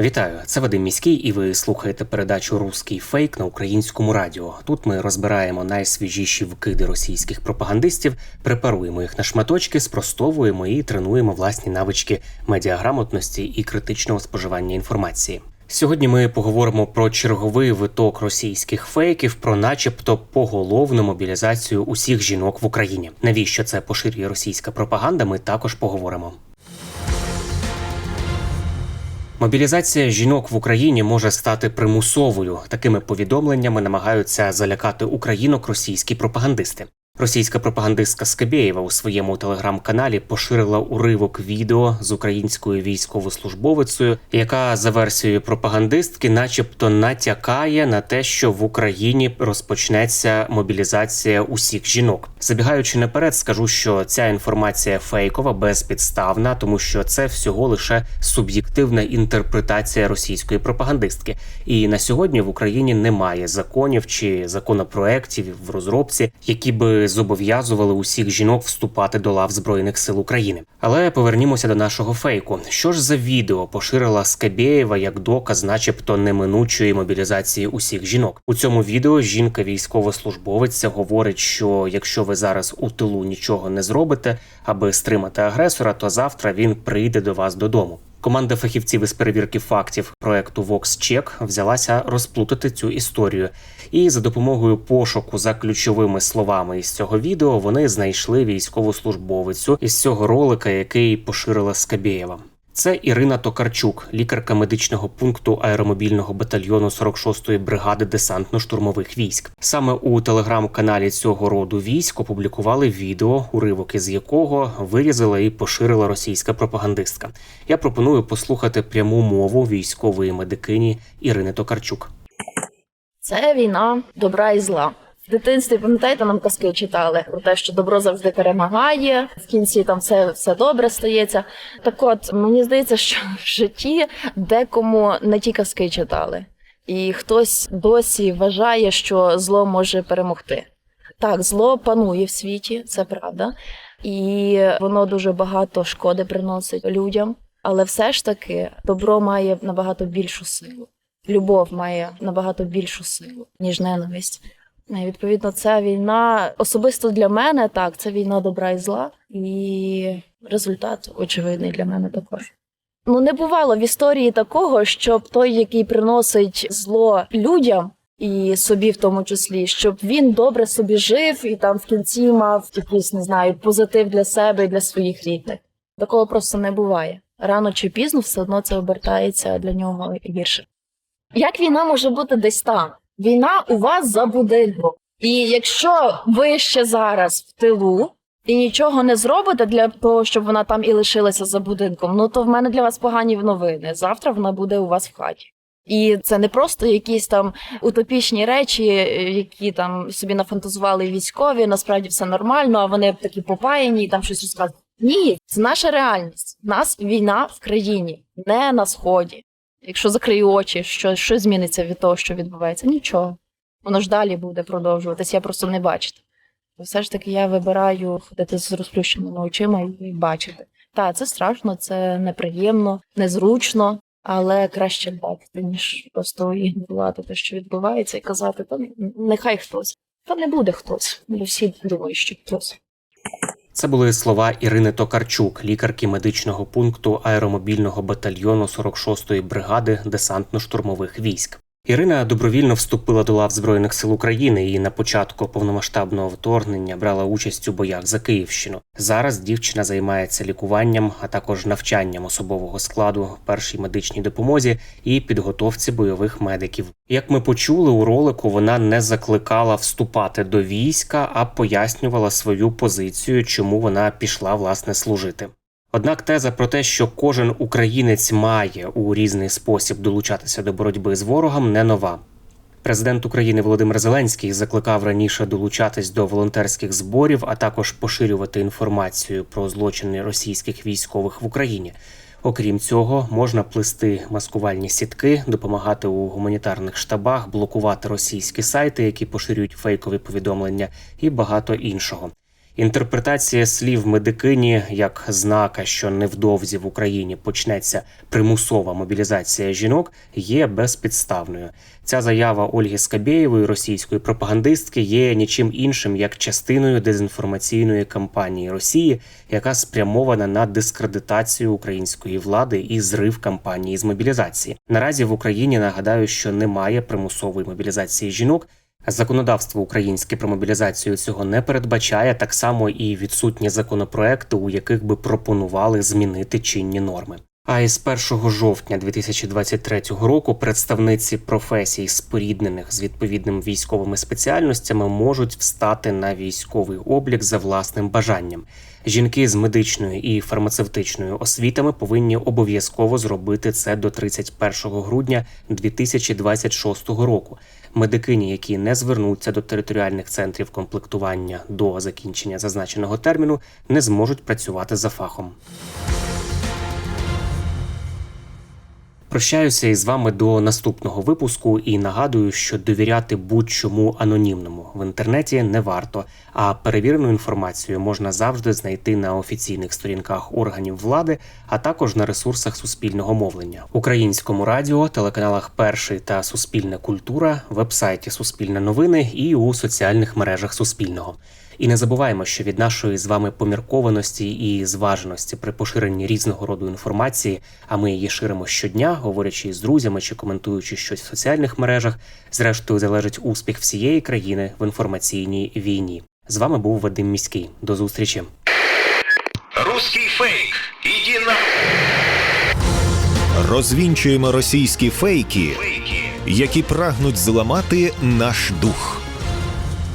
Вітаю, це Вадим Міський, і ви слухаєте передачу Руський фейк на українському радіо. Тут ми розбираємо найсвіжіші вкиди російських пропагандистів, препаруємо їх на шматочки, спростовуємо і тренуємо власні навички медіаграмотності і критичного споживання інформації. Сьогодні ми поговоримо про черговий виток російських фейків, про, начебто, поголовну мобілізацію усіх жінок в Україні. Навіщо це поширює російська пропаганда? Ми також поговоримо. Мобілізація жінок в Україні може стати примусовою. Такими повідомленнями намагаються залякати українок російські пропагандисти. Російська пропагандистка Скабєєва у своєму телеграм-каналі поширила уривок відео з українською військовослужбовицею, яка за версією пропагандистки, начебто, натякає на те, що в Україні розпочнеться мобілізація усіх жінок. Забігаючи наперед, скажу, що ця інформація фейкова, безпідставна, тому що це всього лише суб'єктивна інтерпретація російської пропагандистки. І на сьогодні в Україні немає законів чи законопроєктів в розробці, які би зобов'язували усіх жінок вступати до лав збройних сил України. Але повернімося до нашого фейку. Що ж за відео поширила Скабєєва як доказ, начебто, неминучої мобілізації усіх жінок? У цьому відео жінка військовослужбовиця говорить, що якщо ви зараз у тилу нічого не зробите, аби стримати агресора, то завтра він прийде до вас додому. Команда фахівців із перевірки фактів проекту VoxCheck взялася розплутати цю історію, і за допомогою пошуку за ключовими словами із цього відео вони знайшли військовослужбовицю із цього ролика, який поширила Скабєєва. Це Ірина Токарчук, лікарка медичного пункту аеромобільного батальйону 46-ї бригади десантно-штурмових військ. Саме у телеграм-каналі цього роду військ опублікували відео, уривок із якого вирізала і поширила російська пропагандистка. Я пропоную послухати пряму мову військової медикині Ірини Токарчук. Це війна добра і зла. Дитинстві, пам'ятаєте, нам казки читали про те, що добро завжди перемагає, в кінці там все, все добре стається. Так от, мені здається, що в житті декому не ті казки читали, і хтось досі вважає, що зло може перемогти. Так, зло панує в світі, це правда, і воно дуже багато шкоди приносить людям, але все ж таки добро має набагато більшу силу. Любов має набагато більшу силу, ніж ненависть. І, Відповідно, ця війна особисто для мене так, це війна добра і зла, і результат очевидний для мене також. Ну, не бувало в історії такого, щоб той, який приносить зло людям, і собі в тому числі, щоб він добре собі жив і там в кінці мав якийсь, не знаю, позитив для себе і для своїх рідних. Такого просто не буває. Рано чи пізно все одно це обертається для нього гірше. Як війна може бути десь там? Війна у вас за будинком. І якщо ви ще зараз в тилу і нічого не зробите для того, щоб вона там і лишилася за будинком, ну то в мене для вас погані новини. Завтра вона буде у вас в хаті. І це не просто якісь там утопічні речі, е, які там собі нафантазували військові. Насправді все нормально, а вони такі попаяні і там щось розказують. Ні, це наша реальність. Нас війна в країні, не на сході. Якщо закрию очі, що, що зміниться від того, що відбувається? Нічого. Воно ж далі буде продовжуватись, я просто не бачите. Все ж таки я вибираю ходити з розплющеними очима і бачити. Так, це страшно, це неприємно, незручно, але краще бачити, ніж просто ігнорувати те, що відбувається, і казати, та нехай хтось. Та не буде хтось. Бо всі думають, що хтось. Це були слова Ірини Токарчук, лікарки медичного пункту аеромобільного батальйону 46-ї бригади десантно-штурмових військ. Ірина добровільно вступила до лав Збройних сил України і на початку повномасштабного вторгнення брала участь у боях за Київщину. Зараз дівчина займається лікуванням, а також навчанням особового складу, першій медичній допомозі і підготовці бойових медиків. Як ми почули у ролику, вона не закликала вступати до війська, а пояснювала свою позицію, чому вона пішла власне служити. Однак теза про те, що кожен українець має у різний спосіб долучатися до боротьби з ворогом, не нова. Президент України Володимир Зеленський закликав раніше долучатись до волонтерських зборів, а також поширювати інформацію про злочини російських військових в Україні. Окрім цього, можна плести маскувальні сітки, допомагати у гуманітарних штабах, блокувати російські сайти, які поширюють фейкові повідомлення, і багато іншого. Інтерпретація слів медикині як знака, що невдовзі в Україні почнеться примусова мобілізація жінок, є безпідставною. Ця заява Ольги Скабєєвої, російської пропагандистки, є нічим іншим як частиною дезінформаційної кампанії Росії, яка спрямована на дискредитацію української влади і зрив кампанії з мобілізації. Наразі в Україні нагадаю, що немає примусової мобілізації жінок. Законодавство українське про мобілізацію цього не передбачає, так само і відсутні законопроекти, у яких би пропонували змінити чинні норми. А із 1 жовтня 2023 року представниці професій, споріднених з відповідними військовими спеціальностями, можуть встати на військовий облік за власним бажанням. Жінки з медичною і фармацевтичною освітами повинні обов'язково зробити це до 31 грудня 2026 року. Медикині, які не звернуться до територіальних центрів комплектування до закінчення зазначеного терміну, не зможуть працювати за фахом. Прощаюся із вами до наступного випуску і нагадую, що довіряти будь-чому анонімному в інтернеті не варто, а перевірену інформацію можна завжди знайти на офіційних сторінках органів влади, а також на ресурсах суспільного мовлення, українському радіо, телеканалах Перший та Суспільна культура, вебсайті Суспільне новини і у соціальних мережах Суспільного. І не забуваємо, що від нашої з вами поміркованості і зваженості при поширенні різного роду інформації, а ми її ширимо щодня, говорячи з друзями чи коментуючи щось в соціальних мережах, зрештою залежить успіх всієї країни в інформаційній війні. З вами був Вадим Міський. До зустрічі. Русский фейк. Иди на Розвінчуємо російські фейки, фейки. які прагнуть зламати наш дух.